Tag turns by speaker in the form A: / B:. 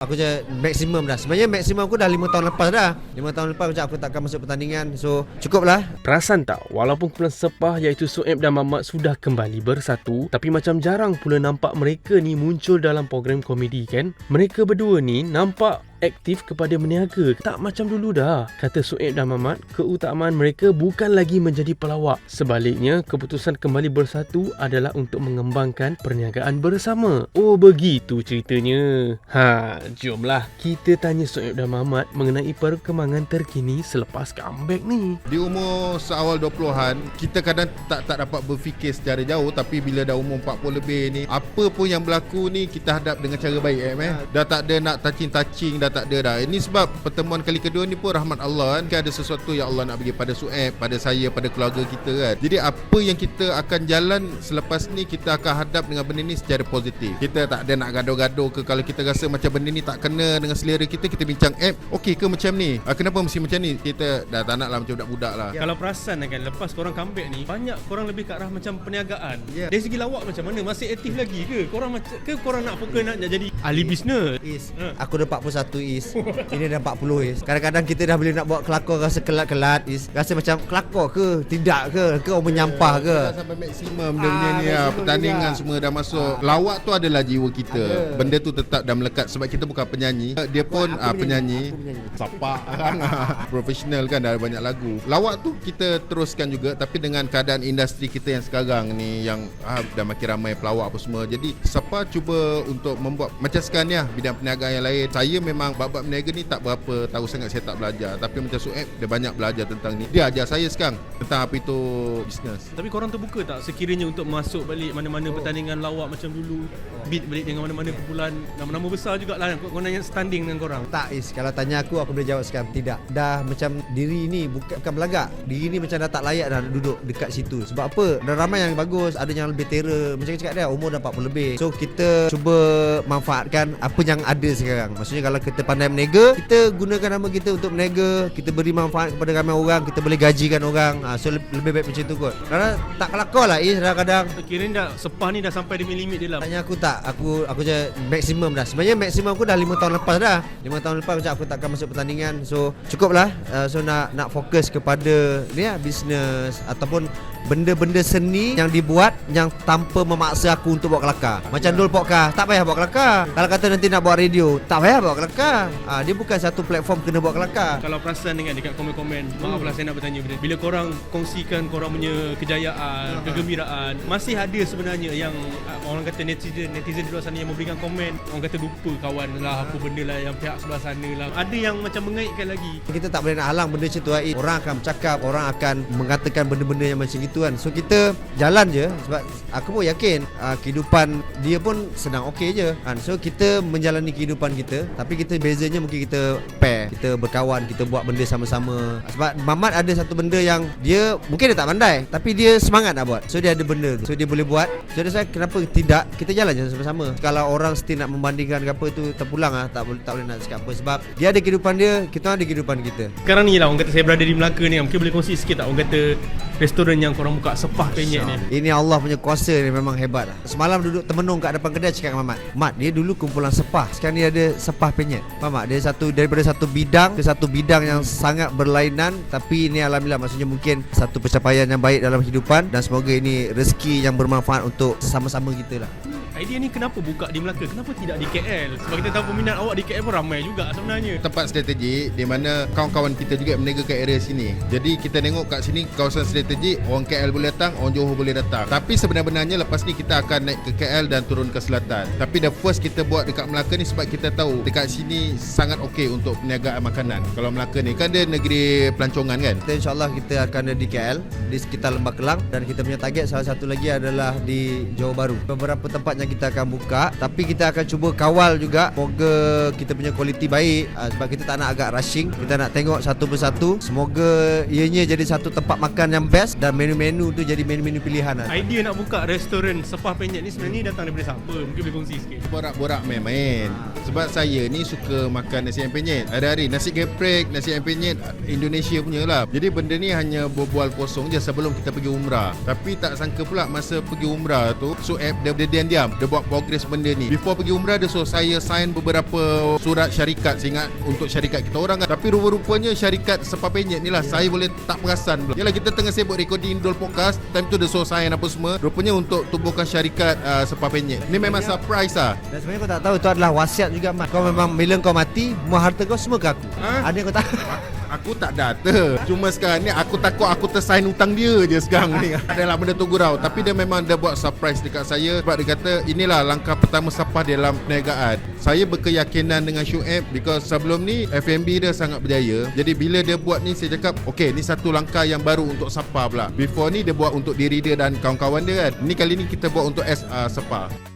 A: Aku je maksimum dah. Sebenarnya maksimum aku dah 5 tahun lepas dah. 5 tahun lepas macam aku takkan masuk pertandingan. So cukup lah.
B: Perasan tak, walaupun kumpulan sepah iaitu Soeb dan Mamat sudah kembali bersatu, tapi macam jarang pula nampak mereka ni muncul dalam program komedi kan? Mereka berdua ni nampak aktif kepada meniaga. Tak macam dulu dah. Kata Soeb dan Mamat, keutamaan mereka bukan lagi menjadi pelawak. Sebaliknya, keputusan kembali bersatu adalah untuk mengembangkan perniagaan bersama. Oh, begitu ceritanya. Ha, jomlah kita tanya Soeb dan Mamat mengenai perkembangan terkini selepas comeback ni.
C: Di umur seawal 20-an Kita kadang tak tak dapat berfikir secara jauh Tapi bila dah umur 40 lebih ni Apa pun yang berlaku ni Kita hadap dengan cara baik eh, eh? Dah tak ada nak touching-touching Dah tak ada dah Ini sebab pertemuan kali kedua ni pun Rahmat Allah kan Kan ada sesuatu yang Allah nak bagi pada Sueb Pada saya, pada keluarga kita kan Jadi apa yang kita akan jalan Selepas ni kita akan hadap dengan benda ni secara positif Kita tak ada nak gaduh-gaduh ke Kalau kita rasa macam benda ni tak kena dengan selera kita Kita bincang eh okey ke macam ni ah, Kenapa mesti macam ni Kita dah tak nak lah macam budak-budak lah
D: Ya. Kalau perasan kan lepas korang comeback ni banyak korang lebih ke arah macam perniagaan.
A: Ya.
D: Dari segi lawak macam mana masih aktif lagi ke? Korang macam ke korang nak fokus nak, nak jadi ahli bisnes?
A: Is.
D: Ha.
A: Aku dah 41 is. Ini dah 40 is. Kadang-kadang kita dah boleh nak buat kelakor rasa kelat-kelat is. Rasa macam kelakor ke? Tidak ke? Ke orang menyampah ke?
C: Dah sampai maksimum dia
A: Ah,
C: punya ni lah. Pertandingan
A: juga.
C: semua dah masuk. Lawak tu adalah jiwa kita.
A: Ada.
C: Benda tu tetap dah melekat sebab kita bukan penyanyi. Dia pun ah,
A: penyanyi.
C: penyanyi. Sapak kan. Profesional kan dah ada banyak lagu. Lawak tu kita teruskan juga tapi dengan keadaan industri kita yang sekarang ni yang ah, dah makin ramai pelawak apa semua. Jadi Sapa cuba untuk membuat macam sekarang ni lah bidang perniagaan yang lain. Saya memang bab-bab berniaga ni tak berapa tahu sangat saya tak belajar. Tapi macam Sueb dia banyak belajar tentang ni. Dia ajar saya sekarang tentang apa itu bisnes.
D: Tapi korang terbuka tak sekiranya untuk masuk balik mana-mana
A: Oh.
D: pertandingan lawak macam dulu? Beat balik dengan mana-mana kumpulan nama-nama besar jugalah korang yang standing dengan korang.
A: Tak is Kalau tanya aku Aku boleh jawab sekarang Tidak Dah macam Diri ni bukan, bukan belagak Diri ni macam dah tak layak dah Duduk dekat situ Sebab apa Dah ramai yang bagus Ada yang lebih terror Macam cakap dia Umur dah 40 lebih So kita Cuba manfaatkan Apa yang ada sekarang Maksudnya kalau kita pandai menega. Kita gunakan nama kita Untuk menega. Kita beri manfaat Kepada ramai orang. Kita boleh gajikan orang. Ha, So le- lebih baik macam tu kot. Kadang tak kelakar lah Is kadang-kadang.
D: Kira dah sepah ni dah sampai di limit dia lah.
A: Tanya aku tak. Aku aku je maksimum dah. Sebenarnya maksimum aku dah 5 tahun lepas dah. 5 tahun lepas macam aku takkan masuk pertandingan. So cukup lah uh, So nak nak fokus kepada Ni lah bisnes Ataupun Benda-benda seni Yang dibuat Yang tanpa memaksa aku untuk buat kelakar. Macam dulu podcast Tak payah buat kelakar. Kalau kata nanti nak buat radio Tak payah buat kelakar. Ha, Dia bukan satu platform kena buat kelakar.
D: Kalau perasan dengan dekat komen-komen Maaf lah saya nak bertanya benda Bila korang kongsikan korang punya kejayaan Kegembiraan Masih ada sebenarnya yang uh, Orang kata netizen Netizen di luar sana yang memberikan komen Orang kata lupa kawan lah Apa benda lah yang pihak sebelah sana lah. Ada yang macam mengaitkan lagi.
A: Kita tak boleh nak halang benda macam tu. Orang akan bercakap Orang akan mengatakan benda-benda yang macam itu kan. So kita jalan je Sebab aku pun yakin uh, Kehidupan dia pun senang okey je kan? So kita menjalani kehidupan kita Tapi kita bezanya mungkin kita pair Kita berkawan Kita buat benda sama-sama. Sebab Mamat ada satu benda yang Dia mungkin dia tak pandai Tapi dia semangat nak buat. So dia ada benda tu. So dia boleh buat. So dia saya kenapa tidak Kita jalan je sama-sama. Kalau orang still nak membandingkan ke apa tu Terpulang lah. Tak boleh tak boleh nak cakap apa Sebab dia ada kehidupan dia Kita ada kehidupan kita.
D: Sekarang ni lah orang kata saya berada di Melaka ni Mungkin boleh kongsi sikit tak Orang kata restoran yang korang buka sepah penyet ni
A: Ini Allah punya kuasa ni memang hebat. Semalam duduk termenung kat depan kedai cakap dengan Mat Mat dia dulu kumpulan sepah Sekarang ni ada sepah penyet Faham tak? Dia satu daripada satu bidang ke satu bidang yang sangat berlainan Tapi ini Alhamdulillah maksudnya mungkin Satu pencapaian yang baik dalam kehidupan Dan semoga ini rezeki yang bermanfaat untuk sama-sama kita lah
D: Idea ni kenapa buka di Melaka Kenapa tidak di KL Sebab kita tahu peminat awak di KL pun ramai juga sebenarnya
C: tempat strategik di mana kawan-kawan kita juga berniaga kat area sini. Jadi kita tengok kat sini kawasan strategik, orang KL boleh datang, orang Johor boleh datang. Tapi sebenarnya lepas ni kita akan naik ke KL dan turun ke selatan. Tapi the first kita buat dekat Melaka ni sebab kita tahu dekat sini sangat okey untuk perniagaan makanan. Kalau Melaka ni kan dia negeri pelancongan kan.
A: Kita insyaAllah kita akan ada di KL Di sekitar Lembah Kelang Dan kita punya target salah satu lagi adalah di Johor Bahru Beberapa tempat yang kita akan buka Tapi kita akan cuba kawal juga Semoga kita punya kualiti baik. Uh, Sebab kita tak nak agak rushing Kita nak tengok satu persatu. Semoga ianya jadi satu tempat makan yang best Dan menu-menu tu jadi menu-menu pilihan lah.
D: Idea nak buka restoran sepah penyet ni sebenarnya datang daripada siapa? Mungkin boleh kongsi sikit.
C: Borak-borak main-main. Sebab saya ni suka makan nasi ayam penyet. Hari-hari nasi geprek, nasi ayam penyet Indonesia punya lah. Jadi benda ni hanya berbual kosong je sebelum kita pergi umrah. Tapi tak sangka pula masa pergi umrah tu Sueb dia dia diam-diam Dia buat progress benda ni. Before pergi umrah Dia suruh saya sign beberapa Surat syarikat. Saya ingat untuk syarikat kita orang kan. Tapi rupa-rupanya syarikat Sepa penyet ni lah. Saya boleh tak perasan pula. Yalah kita tengah sibuk recording Dol podcast. Time tu dia suruh sign apa semua. Rupanya untuk tubuhkan syarikat uh, Sepa penyet Ni memang surprise lah.
A: Dan sebenarnya kau tak tahu Itu adalah wasiat juga Mat. Kau memang Bila kau mati Semua harta kau semua ke aku?
C: Ha?
A: Ada yang kau tak
C: Aku tak data Cuma sekarang ni Aku takut aku tersign hutang dia je sekarang ni. Adalah benda tu gurau. Tapi dia memang dia buat surprise dekat saya Sebab dia kata Inilah langkah pertama Sapah dalam perniagaan. Saya berkeyakinan dengan Shu'aib Because sebelum ni FMB dia sangat berjaya. Jadi bila dia buat ni Saya cakap Okay ni satu langkah yang baru Untuk Sapah pula. Before ni dia buat untuk diri dia Dan kawan-kawan dia kan. Ni kali ni kita buat untuk S, uh, Sapah